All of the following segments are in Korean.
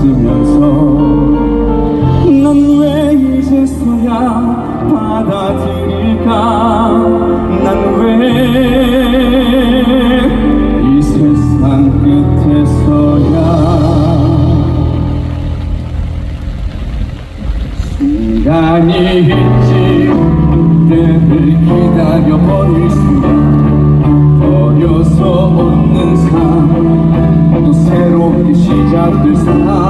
쓰면서 넌 왜 이제서야 받아들일까? 난 왜 이 세상 끝에서야 시간이 있지 때를 기다려버릴 수가 어려서 없는 삶 또 새롭게 시작될 사람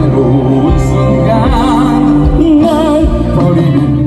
새로운 순간 날 버리는